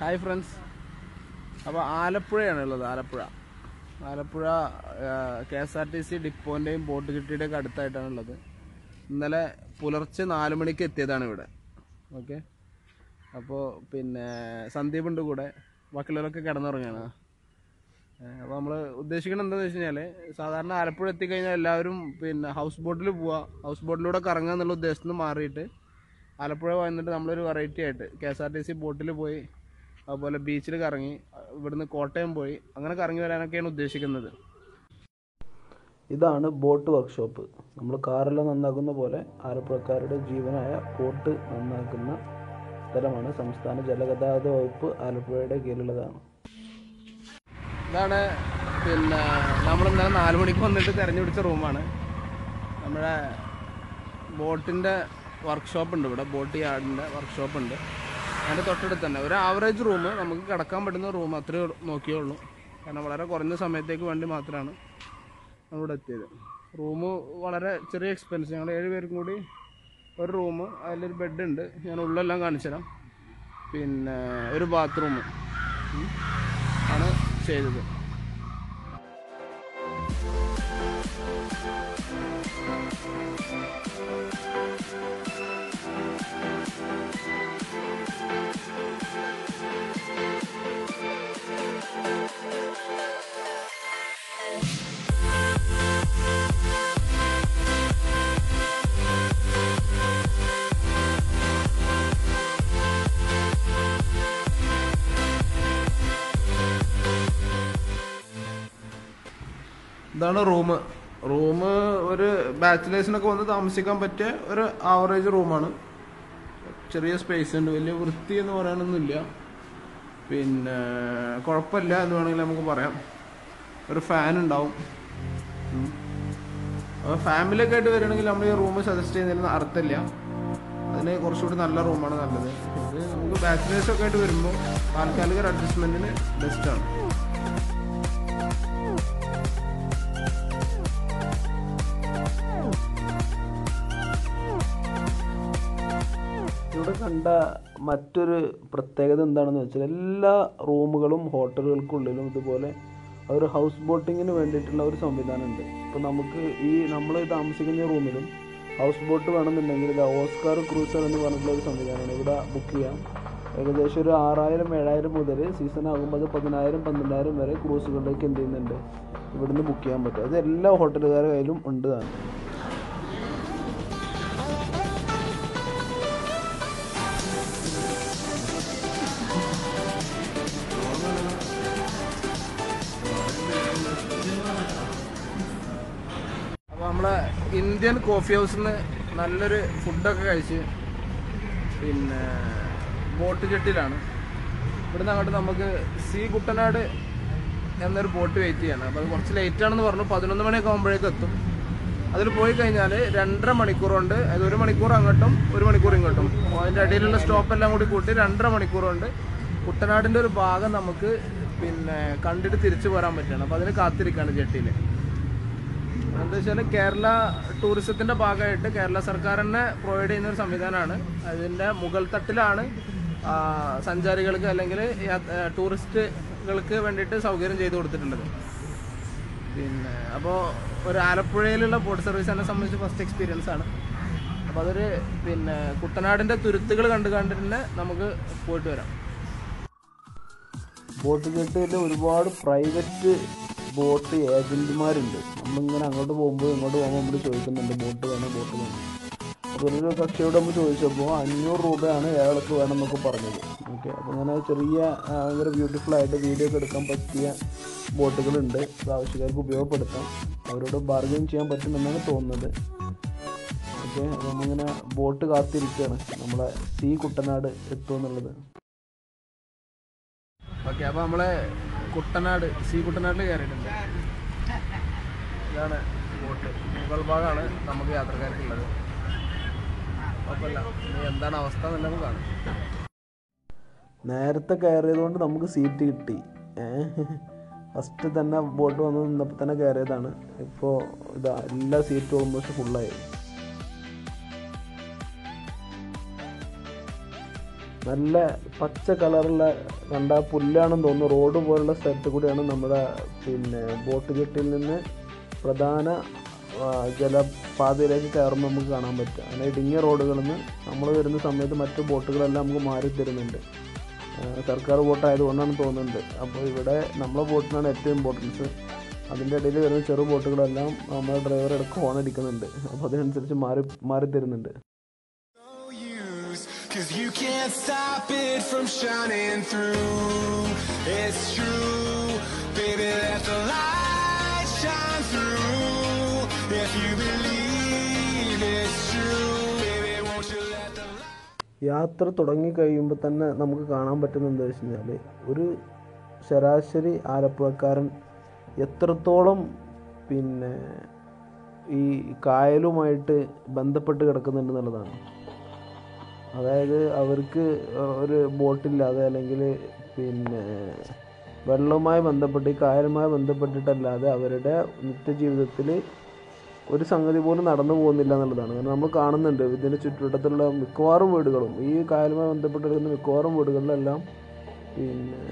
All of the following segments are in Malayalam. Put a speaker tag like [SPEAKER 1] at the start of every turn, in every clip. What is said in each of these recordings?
[SPEAKER 1] ഹായ് ഫ്രണ്ട്സ് അപ്പോൾ ആലപ്പുഴയാണ് ഉള്ളത് Alappuzha. Alappuzha K S R T C ഡിപ്പോന്റെയും boat കിട്ടിയുടെയും ഒക്കെ അടുത്തായിട്ടാണ് ഉള്ളത്. ഇന്നലെ പുലർച്ചെ നാല് മണിക്ക് എത്തിയതാണ് ഇവിടെ. ഓക്കെ? അപ്പോൾ പിന്നെ സന്ദീപ് ഉണ്ട് കൂടെ. ബാക്കിയുള്ളവരൊക്കെ കിടന്നുറങ്ങുകയാണ് അപ്പോൾ നമ്മൾ ഉദ്ദേശിക്കുന്നത് എന്താണെന്ന് വെച്ച് കഴിഞ്ഞാൽ സാധാരണ ആലപ്പുഴ എത്തിക്കഴിഞ്ഞാൽ എല്ലാവരും പിന്നെ ഹൗസ് ബോട്ടിൽ പോവുക ഹൗസ് ബോട്ടിലൂടെ കറങ്ങുക എന്നുള്ള ഉദ്ദേശത്തിൽ നിന്ന് മാറിയിട്ട് ആലപ്പുഴ വന്നിട്ട് നമ്മളൊരു വെറൈറ്റി ആയിട്ട് K S R T C ബോട്ടിൽ പോയി അതുപോലെ ബീച്ചിൽ കറങ്ങി ഇവിടുന്ന് കോട്ടയം പോയി അങ്ങനെ കറങ്ങി വരാനൊക്കെയാണ് ഉദ്ദേശിക്കുന്നത്.
[SPEAKER 2] ഇതാണ് ബോട്ട് വർക്ക്ഷോപ്പ്. നമ്മൾ കാറെല്ലാം നന്നാക്കുന്ന പോലെ ആലപ്പുഴക്കാരുടെ ജീവനായ ബോട്ട് നന്നാക്കുന്ന സ്ഥലമാണ്. സംസ്ഥാന ജലഗതാഗത വകുപ്പ് ആലപ്പുഴയുടെ കീഴിലുള്ളതാണ്.
[SPEAKER 1] ഇതാണ് പിന്നെ നമ്മൾ ഇന്നലെ നാല് മണിക്ക് വന്നിട്ട് തിരഞ്ഞെടുത്ത റൂമാണ്. നമ്മുടെ ബോട്ടിന്റെ വർക്ക്ഷോപ്പ് ഉണ്ട് ഇവിടെ ബോട്ട് യാർഡിന്റെ വർക്ക്ഷോപ്പ് ഉണ്ട്. അതിന്റെ തൊട്ടടുത്ത് തന്നെ. ഒരു ആവറേജ് റൂം നമുക്ക് കിടക്കാൻ പറ്റുന്ന റൂം അത്രേ നോക്കിയുള്ളൂ. കാരണം വളരെ കുറഞ്ഞ സമയത്തേക്ക് വേണ്ടി മാത്രമാണ് നമ്മളിവിടെ എത്തിയത്. റൂം വളരെ ചെറിയ എക്സ്പെൻസ് ഞങ്ങൾ ഏഴ് പേരും കൂടി ഒരു റൂം അതിലൊരു ബെഡ് ഉണ്ട്. ഞാൻ ഉള്ളെല്ലാം കാണിച്ചു തരാം പിന്നെ ഒരു ബാത്റൂം ആണ് ചെയ്തത്. ഇതാണ് റൂം റൂം ഒരു ബാച്ചിലേഴ്സിനൊക്കെ വന്ന് താമസിക്കാൻ പറ്റിയ ഒരു ആവറേജ് റൂമാണ്. ചെറിയ സ്പേസ് ഉണ്ട്. വലിയ വൃത്തി എന്ന് പറയാനൊന്നുമില്ല. പിന്നെ കുഴപ്പമില്ല എന്ന് വേണമെങ്കിൽ നമുക്ക് പറയാം. ഒരു ഫാൻ ഉണ്ടാവും. അപ്പോൾ ഫാമിലി ഒക്കെ ആയിട്ട് വരികയാണെങ്കിൽ നമ്മൾ ഈ റൂം സജസ്റ്റ് ചെയ്യുന്നതിൽ അർത്ഥമില്ല. അതിന് കുറച്ചുകൂടി നല്ല റൂമാണ് നല്ലത്. ഇത് നമുക്ക് ബാച്ചിലേഴ്സൊക്കെ ആയിട്ട് വരുമ്പോൾ താൽക്കാലിക ഒരു അഡ്ജസ്റ്റ്മെന്റിന് ബെസ്റ്റാണ്
[SPEAKER 2] കണ്ട മറ്റൊരു പ്രത്യേകത എന്താണെന്ന് വെച്ചാൽ എല്ലാ റൂമുകളും ഹോട്ടലുകൾക്കുള്ളിലും ഇതുപോലെ ഒരു ഹൗസ് ബോട്ടിങ്ങിന് വേണ്ടിയിട്ടുള്ള ഒരു സംവിധാനമുണ്ട്. ഇപ്പോൾ നമുക്ക് ഈ നമ്മൾ താമസിക്കുന്ന റൂമിലും ഹൗസ് ബോട്ട് വേണമെന്നുണ്ടെങ്കിൽ ഇത് ഓസ്കാർ ക്രൂസർ എന്ന് പറഞ്ഞിട്ടുള്ള ഒരു സംവിധാനമാണ് ഇവിടെ ബുക്ക് ചെയ്യാം. ഏകദേശം ഒരു ആറായിരം ഏഴായിരം മുതൽ സീസൺ ആകുമ്പോൾ അത് പതിനായിരം പന്ത്രണ്ടായിരം വരെ ക്രൂസുകളിലേക്ക് എന്ത് ചെയ്യുന്നുണ്ട് ഇവിടുന്ന് ബുക്ക് ചെയ്യാൻ പറ്റും. അത് എല്ലാ ഹോട്ടലുകാരുടെ കയ്യിലും ഉണ്ട് താനും.
[SPEAKER 1] കോഫി ഹൗസിൽ നിന്ന് നല്ലൊരു ഫുഡൊക്കെ കഴിച്ച് പിന്നെ ബോട്ട് ജെട്ടിലാണ്. ഇവിടുന്ന് അങ്ങോട്ട് നമുക്ക് സി കുട്ടനാട് എന്നൊരു ബോട്ട് വെയിറ്റ് ചെയ്യണം. അപ്പോൾ അത് കുറച്ച് ലേറ്റാണെന്ന് പറഞ്ഞു. പതിനൊന്ന് മണിയൊക്കെ ആകുമ്പോഴേക്കും എത്തും. അതിൽ പോയി കഴിഞ്ഞാൽ രണ്ടര മണിക്കൂർ കൊണ്ട് അത് ഒരു മണിക്കൂർ അങ്ങോട്ടും ഒരു മണിക്കൂർ ഇങ്ങോട്ടും. അതിന്റെ ഇടയിലുള്ള സ്റ്റോപ്പ് എല്ലാം കൂടി കൂട്ടി രണ്ടര മണിക്കൂർ കുട്ടനാടിന്റെ ഒരു ഭാഗം നമുക്ക് പിന്നെ കണ്ടിട്ട് തിരിച്ചു പോരാൻ പറ്റുകയാണ്. അപ്പോൾ അതിന് കാത്തിരിക്കുകയാണ് ജെട്ടിയിൽ എന്താ വെച്ചാൽ കേരള ടൂറിസത്തിന്റെ ഭാഗമായിട്ട് കേരള സർക്കാർ തന്നെ പ്രൊവൈഡ് ചെയ്യുന്ന ഒരു സംവിധാനമാണ്. അതിന്റെ മുകൾ തട്ടിലാണ് സഞ്ചാരികൾക്ക് അല്ലെങ്കിൽ ടൂറിസ്റ്റുകൾക്ക് വേണ്ടിയിട്ട് സൗകര്യം ചെയ്തു കൊടുത്തിട്ടുള്ളത്. പിന്നെ അപ്പോൾ ഒരു ആലപ്പുഴയിലുള്ള ബോട്ട് സർവീസ് എന്നെ സംബന്ധിച്ച് ഫസ്റ്റ് എക്സ്പീരിയൻസ് ആണ്. അപ്പോൾ അതൊരു പിന്നെ കുട്ടനാടിന്റെ തുരുത്തുകൾ കണ്ടു കണ്ടിട്ട് തന്നെ നമുക്ക് പോയിട്ട് വരാം.
[SPEAKER 2] ബോട്ട് ജെട്ടിയിൽ ഒരുപാട് പ്രൈവറ്റ് ബോട്ട് ഏജന്റുമാരുണ്ട്. നമ്മളിങ്ങനെ അങ്ങോട്ട് പോകുമ്പോൾ ഇങ്ങോട്ട് പോകുമ്പോൾ നമ്മൾ ചോദിക്കുന്നുണ്ട് ബോട്ട് വേണം ബോട്ട് വേണം? അപ്പോൾ ഒരു കക്ഷിയോട് നമ്മൾ ചോദിച്ചപ്പോൾ അഞ്ഞൂറ് രൂപയാണ് അയാൾക്ക് വേണം എന്നൊക്കെ പറഞ്ഞത്. ഓക്കെ അപ്പോൾ അങ്ങനെ ചെറിയ ഭയങ്കര ബ്യൂട്ടിഫുൾ ആയിട്ട് വീഡിയോ ഒക്കെ എടുക്കാൻ പറ്റിയ ബോട്ടുകളുണ്ട്. അത് ആവശ്യക്കാർക്ക് ഉപയോഗപ്പെടുത്താം. അവരോട് ബാർഗെയിൻ ചെയ്യാൻ പറ്റുമെന്നാണ് തോന്നുന്നത്. ഓക്കെ നമ്മളിങ്ങനെ ബോട്ട് കാത്തിരിക്കുകയാണ് നമ്മളെ സീ കുട്ടനാട് എത്തുമെന്നുള്ളത്.
[SPEAKER 1] ഓക്കെ അപ്പോൾ നമ്മളെ കുട്ടനാട് സി കുട്ടനാട്ടിൽ കയറിയിട്ടുണ്ട് ഇതാണ് ബോട്ട് മുകൾ ഭാഗമാണ് നമുക്ക് യാത്രക്കാർക്കുള്ളത്. കുഴപ്പമില്ല. ഇനി എന്താണ് അവസ്ഥ എന്നുള്ളത് കാണും.
[SPEAKER 2] നേരത്തെ കയറിയത് കൊണ്ട് നമുക്ക് സീറ്റ് കിട്ടി. ഫസ്റ്റ് തന്നെ ബോട്ട് വന്ന് നിന്നപ്പോൾ തന്നെ കയറിയതാണ്. ഇപ്പോൾ ഇതാ എല്ലാ സീറ്റും ഓൾമോസ്റ്റ് ഫുള്ളായി നല്ല പച്ച കളറുള്ള കണ്ട പുല്ലാണെന്ന് തോന്നുന്നു. റോഡ് പോലുള്ള സ്ഥലത്ത് കൂടിയാണ് നമ്മുടെ പിന്നെ ബോട്ട് ജെട്ടിൽ നിന്ന് പ്രധാന ജലപാതയിലേക്ക് കയറുമ്പോൾ നമുക്ക് കാണാൻ പറ്റും അങ്ങനെ ഇടുങ്ങിയ റോഡുകളിൽ നിന്ന് നമ്മൾ വരുന്ന സമയത്ത് മറ്റു ബോട്ടുകളെല്ലാം നമുക്ക് മാറി തരുന്നുണ്ട്. സർക്കാർ ബോട്ടായതുകൊണ്ടാണ് തോന്നുന്നുണ്ട് അപ്പോൾ ഇവിടെ നമ്മളെ ബോട്ടിനാണ് ഏറ്റവും ഇമ്പോർട്ടൻസ് അതിന്റെ ഇടയിൽ വരുന്ന ചെറു ബോട്ടുകളെല്ലാം നമ്മുടെ ഡ്രൈവർ ഇടയ്ക്ക് ഹോൺ അടിക്കുന്നുണ്ട്. അപ്പോൾ അതിനനുസരിച്ച് മാറി മാറി തരുന്നുണ്ട്.
[SPEAKER 3] Cause you can't stop it from shining through. It's true, baby, let the light shine through. If you believe it's true, baby, won't you
[SPEAKER 2] യാത്ര തുടങ്ങി കഴിയുമ്പോൾ തന്നെ നമുക്ക് കാണാൻ പറ്റുന്ന എന്താ വെച്ച് കഴിഞ്ഞാൽ ഒരു ശരാശരി ആലപ്പുഴക്കാരൻ എത്രത്തോളം പിന്നെ ഈ കായലുമായിട്ട് ബന്ധപ്പെട്ട് കിടക്കുന്നുണ്ട് എന്നുള്ളതാണ് അതായത് അവർക്ക് ഒരു ബോട്ടില്ലാതെ അല്ലെങ്കിൽ പിന്നെ വെള്ളവുമായി ബന്ധപ്പെട്ട് ഈ കായലുമായി ബന്ധപ്പെട്ടിട്ടല്ലാതെ അവരുടെ നിത്യജീവിതത്തിൽ ഒരു സംഗതി പോലും നടന്നു പോകുന്നില്ല എന്നുള്ളതാണ്. കാരണം നമ്മൾ കാണുന്നുണ്ട് ഇതിന്റെ ചുറ്റുവട്ടത്തുള്ള മിക്കവാറും വീടുകളും ഈ കായലുമായി ബന്ധപ്പെട്ടിരിക്കുന്ന മിക്കവാറും വീടുകളിലെല്ലാം പിന്നെ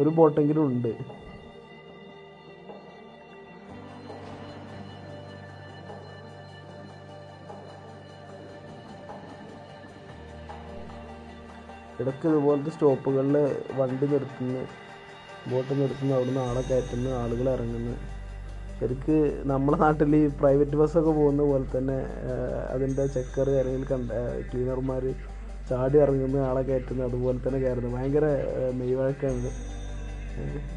[SPEAKER 2] ഒരു ബോട്ടെങ്കിലും ഉണ്ട്. ഇടയ്ക്ക് ഇതുപോലത്തെ സ്റ്റോപ്പുകളിൽ വണ്ടി നിർത്തുന്നു ബോട്ട് നിർത്തുന്നു അവിടുന്ന് ആളെ കയറ്റുന്നു ആളുകൾ ഇറങ്ങുന്നു. ശരിക്ക് നമ്മുടെ നാട്ടിൽ ഈ പ്രൈവറ്റ് ബസ്സൊക്കെ പോകുന്ന പോലെ തന്നെ അതിന്റെ ചെക്കർ അല്ലെങ്കിൽ കണ്ട ക്ലീനർമാർ ചാടി ഇറങ്ങുന്ന ആളെ കയറ്റുന്നു അതുപോലെ തന്നെ കയറുന്നു. ഭയങ്കര മെയ്വഴക്കാണ്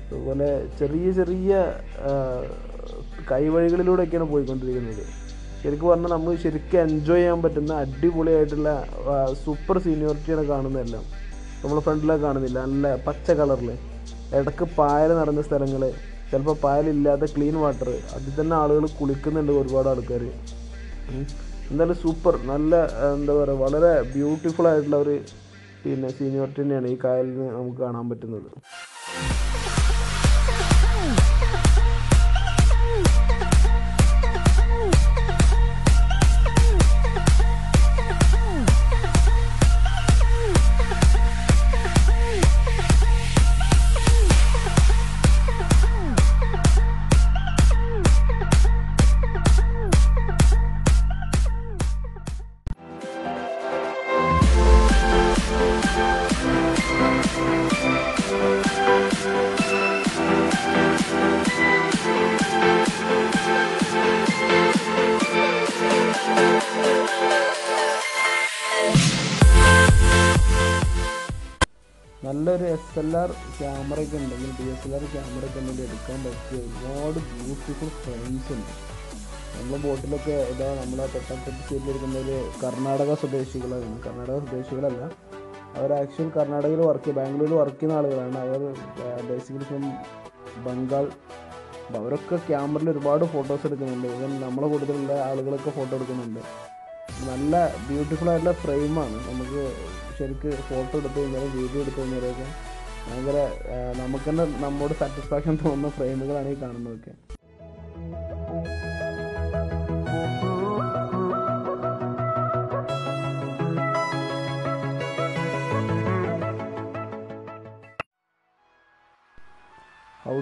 [SPEAKER 2] അതുപോലെ ചെറിയ ചെറിയ കൈവഴികളിലൂടെയൊക്കെയാണ് പോയിക്കൊണ്ടിരിക്കുന്നത്. ശരിക്കും പറഞ്ഞാൽ നമുക്ക് ശരിക്കും എൻജോയ് ചെയ്യാൻ പറ്റുന്ന അടിപൊളിയായിട്ടുള്ള സൂപ്പർ സീനിയോറിറ്റിയാണ് കാണുന്നതെല്ലാം. നമ്മൾ ഫ്രണ്ടിലൊക്കെ കാണുന്നില്ല. നല്ല പച്ച കളറിൽ ഇടയ്ക്ക് പായൽ നടന്ന സ്ഥലങ്ങൾ ചിലപ്പോൾ പായലില്ലാത്ത ക്ലീൻ വാട്ടർ അതിൽ തന്നെ ആളുകൾ കുളിക്കുന്നുണ്ട് ഒരുപാട് ആൾക്കാർ എന്തായാലും സൂപ്പർ നല്ല എന്താ പറയുക വളരെ ബ്യൂട്ടിഫുൾ ആയിട്ടുള്ള ഒരു പിന്നെ സീനിയോറിറ്റി തന്നെയാണ് ഈ കായലിൽ നമുക്ക് കാണാൻ പറ്റുന്നത്. നല്ലൊരു എസ് എൽ ആർ ക്യാമറയൊക്കെ ഉണ്ടെങ്കിൽ ഡി എസ് എൽ ആർ ക്യാമറയൊക്കെ ഉണ്ടെങ്കിൽ എടുക്കാൻ പറ്റിയ ഒരുപാട് ബ്യൂട്ടിഫുൾ ഫ്രെയിംസ് ഉണ്ട്. നമ്മളെ ബോട്ടിലൊക്കെ ഇതാ നമ്മളെ തൊട്ടടുത്ത് ചെയ്തിരിക്കുന്ന ഒരു കർണാടക സ്വദേശികളാണ്. കർണാടക സ്വദേശികളല്ല അവർ ആക്ച്വൽ കർണാടകയിൽ വർക്ക് ബാംഗ്ലൂരിൽ വർക്ക് ചെയ്യുന്ന ആളുകളാണ്. അവർ ബേസിക്കലി ഫ്രം ബംഗാൾ അവരൊക്കെ ക്യാമറയിൽ ഒരുപാട് ഫോട്ടോസ് എടുക്കുന്നുണ്ട്. ഇവൻ നമ്മളെ കൂട്ടത്തിലുള്ള ആളുകളൊക്കെ ഫോട്ടോ എടുക്കുന്നുണ്ട്. നല്ല ബ്യൂട്ടിഫുൾ ആയിട്ടുള്ള ഫ്രെയിമാണ് നമുക്ക് ശരിക്ക് ഫോട്ടോ എടുത്തു കഴിഞ്ഞാലും വീഡിയോ എടുത്തു കഴിഞ്ഞാലൊക്കെ ഭയങ്കര നമുക്ക് തന്നെ നമ്മോട് സാറ്റിസ്ഫാക്ഷൻ തോന്നുന്ന ഫ്രെയിമുകളാണ് ഈ കാണുന്നതൊക്കെ.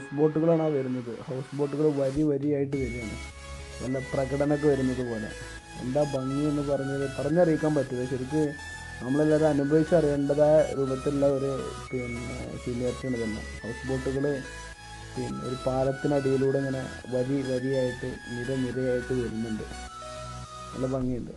[SPEAKER 2] ഹൗസ് ബോട്ടുകളാണ് വരുന്നത്. ഹൗസ് ബോട്ടുകൾ വരി വരിയായിട്ട് വരികയാണ്. നല്ല പ്രകടനമൊക്കെ വരുന്നത് പോലെ. എന്താ ഭംഗി എന്ന് പറഞ്ഞത് പറഞ്ഞറിയിക്കാൻ പറ്റില്ല. ശരിക്ക് നമ്മളെല്ലാവരും അനുഭവിച്ചറിയേണ്ടതായ രൂപത്തിലുള്ള ഒരു പിന്നെ സീനിയറിറ്റിയാണ് തന്നെ ഹൗസ് ബോട്ടുകൾ പിന്നെ ഒരു പാലത്തിനടിയിലൂടെ ഇങ്ങനെ വരി വരിയായിട്ട് നിര നിരയായിട്ട് വരുന്നുണ്ട്. നല്ല ഭംഗിയുണ്ട്.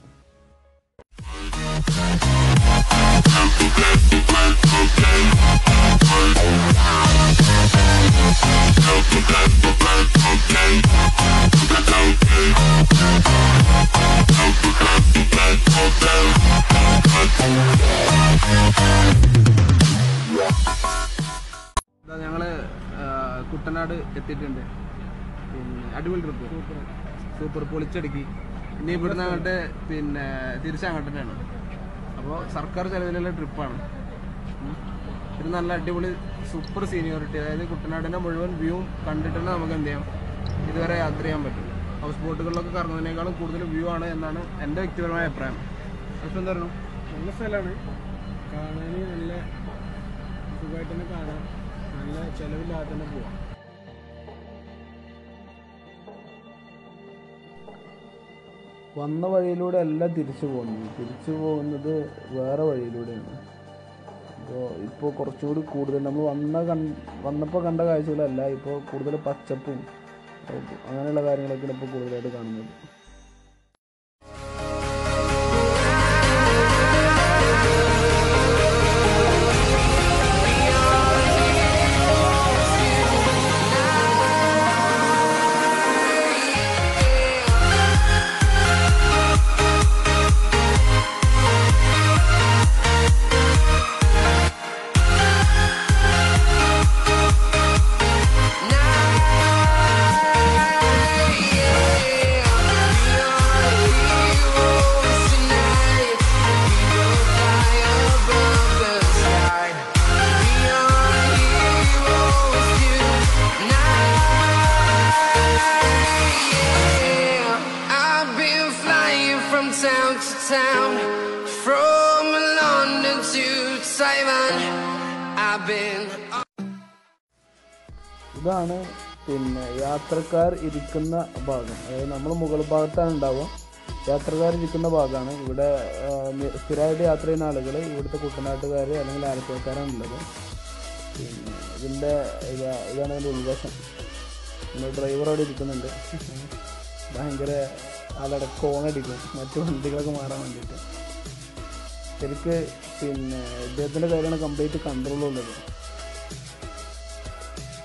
[SPEAKER 1] ഞങ്ങൾ കുട്ടനാട് എത്തിയിട്ടുണ്ട്. പിന്നെ അടിപൊളി ട്രിപ്പ് സൂപ്പർ പൊളിച്ചടുക്കി. ഇനി ഇവിടുന്ന് അങ്ങോട്ട് പിന്നെ തിരിച്ചങ്ങോട്ട് തന്നെയാണ്. അപ്പോൾ സർക്കാർ ചെലവിലുള്ള ട്രിപ്പാണ്. ഇത് നല്ല അടിപൊളി സൂപ്പർ സീനിയോറിറ്റി അതായത് കുട്ടനാടിന്റെ മുഴുവൻ വ്യൂ കണ്ടിട്ട് തന്നെ നമുക്ക് എന്ത് ചെയ്യാം? ഇതുവരെ യാത്ര ചെയ്യാൻ പറ്റും. ഹൗസ് ബോട്ടുകളിലൊക്കെ കറങ്ങുന്നതിനേക്കാളും കൂടുതൽ വ്യൂ ആണ് എന്നാണ് എന്റെ വ്യക്തിപരമായ അഭിപ്രായം. പക്ഷെ എന്താ പറയുക
[SPEAKER 4] നല്ല സ്ഥലമാണ്.
[SPEAKER 1] കാണാൻ നല്ല സുഖമായിട്ട് തന്നെ കാണാം. നല്ല ചിലവില്ലാതെ തന്നെ പോവാം.
[SPEAKER 2] വന്ന വഴിയിലൂടെ അല്ല തിരിച്ചു പോകുന്നത് തിരിച്ചു പോകുന്നത് വേറെ വഴിയിലൂടെയാണ്. അപ്പോൾ ഇപ്പോൾ കുറച്ചുകൂടി കൂടുതൽ നമ്മൾ വന്ന വന്നപ്പോൾ കണ്ട കാഴ്ചകളല്ല ഇപ്പോൾ കൂടുതൽ പച്ചപ്പും അങ്ങനെയുള്ള കാര്യങ്ങളൊക്കെയാണ് ഇപ്പോൾ കൂടുതലായിട്ട് കാണുന്നത്. ഇതാണ് പിന്നെ യാത്രക്കാർ ഇരിക്കുന്ന ഭാഗം. അതായത് നമ്മൾ മുകൾ ഭാഗത്താണ് ഉണ്ടാവുക. യാത്രക്കാർ ഇരിക്കുന്ന ഭാഗമാണ്. ഇവിടെ സ്ഥിരമായിട്ട് യാത്ര ചെയ്യുന്ന ആളുകൾ ഇവിടുത്തെ കുട്ടനാട്ടുകാർ അല്ലെങ്കിൽ ആലപ്പുഴക്കാരാണ് ഉള്ളത്. പിന്നെ ഇതിന്റെ ഇതാ ഇതാണ് അതിന്റെ ഉൾവശം നമ്മുടെ ഡ്രൈവർ അവിടെ ഇരിക്കുന്നുണ്ട്. ഭയങ്കര ആളടക്കം കോണടിക്കും മറ്റു വണ്ടികളൊക്കെ മാറാൻ വേണ്ടിയിട്ട്. ശരിക്ക് പിന്നെ ഇദ്ദേഹത്തിന്റെ കാര്യമാണ് കംപ്ലീറ്റ് കൺട്രോളുള്ളത്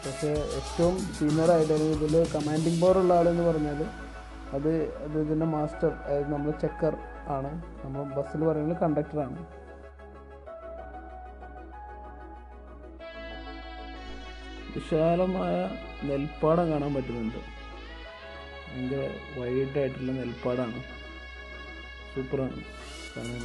[SPEAKER 2] പക്ഷേ ഏറ്റവും സീനിയറായിട്ട് അല്ലെങ്കിൽ ഇതിൽ കമാൻഡിങ് ഉള്ള ആളെന്ന് പറഞ്ഞാൽ അത് അത് ഇതിന്റെ മാസ്റ്റർ അതായത് നമ്മൾ ചെക്കർ ആണ്. നമ്മൾ ബസ്സിൽ പറയുന്നത് കണ്ടക്ടറാണ് വിശാലമായ നെൽപ്പാടം കാണാൻ പറ്റുന്നുണ്ട്. ഭയങ്കര വൈഡായിട്ടുള്ള നെൽപ്പാടാണ്. സൂപ്പറാണ്. കാണാൻ.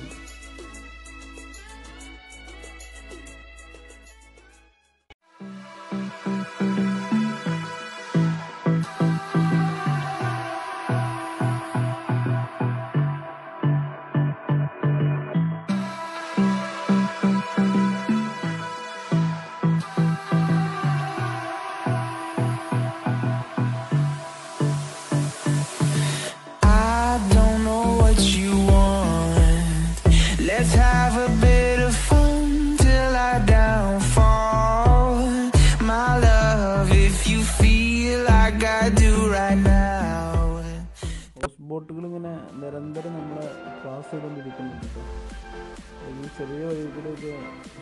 [SPEAKER 2] ഇങ്ങനെ നിരന്തരം നമ്മളെ ക്ലാസ് ചെയ്തുകൊണ്ടിരിക്കുന്നുണ്ട് ഈ ചെറിയ വഴി കൂടെ ഇത്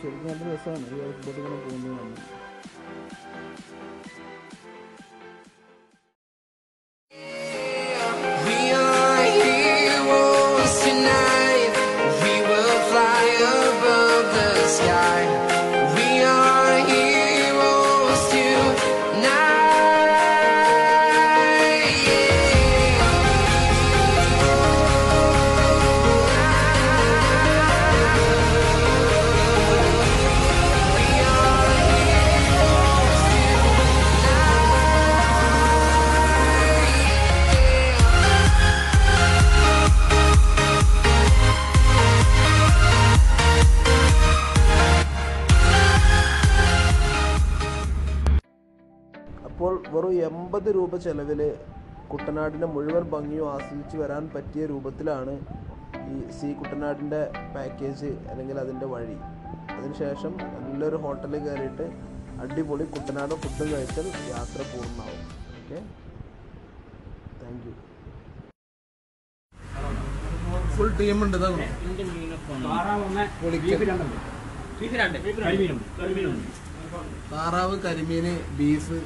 [SPEAKER 2] ശരിക്കും നല്ല രസമാണ് ഈ ഹൗസ് ബോട്ട് ഇങ്ങനെ പോകുന്നത് കാണാൻ.
[SPEAKER 4] We
[SPEAKER 2] എൺപത് രൂപ ചെലവിൽ കുട്ടനാടിന്റെ മുഴുവൻ ഭംഗിയും ആസ്വദിച്ച് വരാൻ പറ്റിയ രൂപത്തിലാണ് ഈ സി കുട്ടനാടിന്റെ പാക്കേജ് അല്ലെങ്കിൽ അതിന്റെ വഴി. അതിനുശേഷം നല്ലൊരു ഹോട്ടലിൽ കയറിയിട്ട് അടിപൊളി കുട്ടനാട് ഫുഡും കഴിച്ചാൽ യാത്ര പൂർണമാവും. ഓക്കെ താങ്ക് യു
[SPEAKER 1] ഫുൾ ടീമുണ്ട് ഉണ്ട് താറാവ് കരിമീന് ബീഫ്.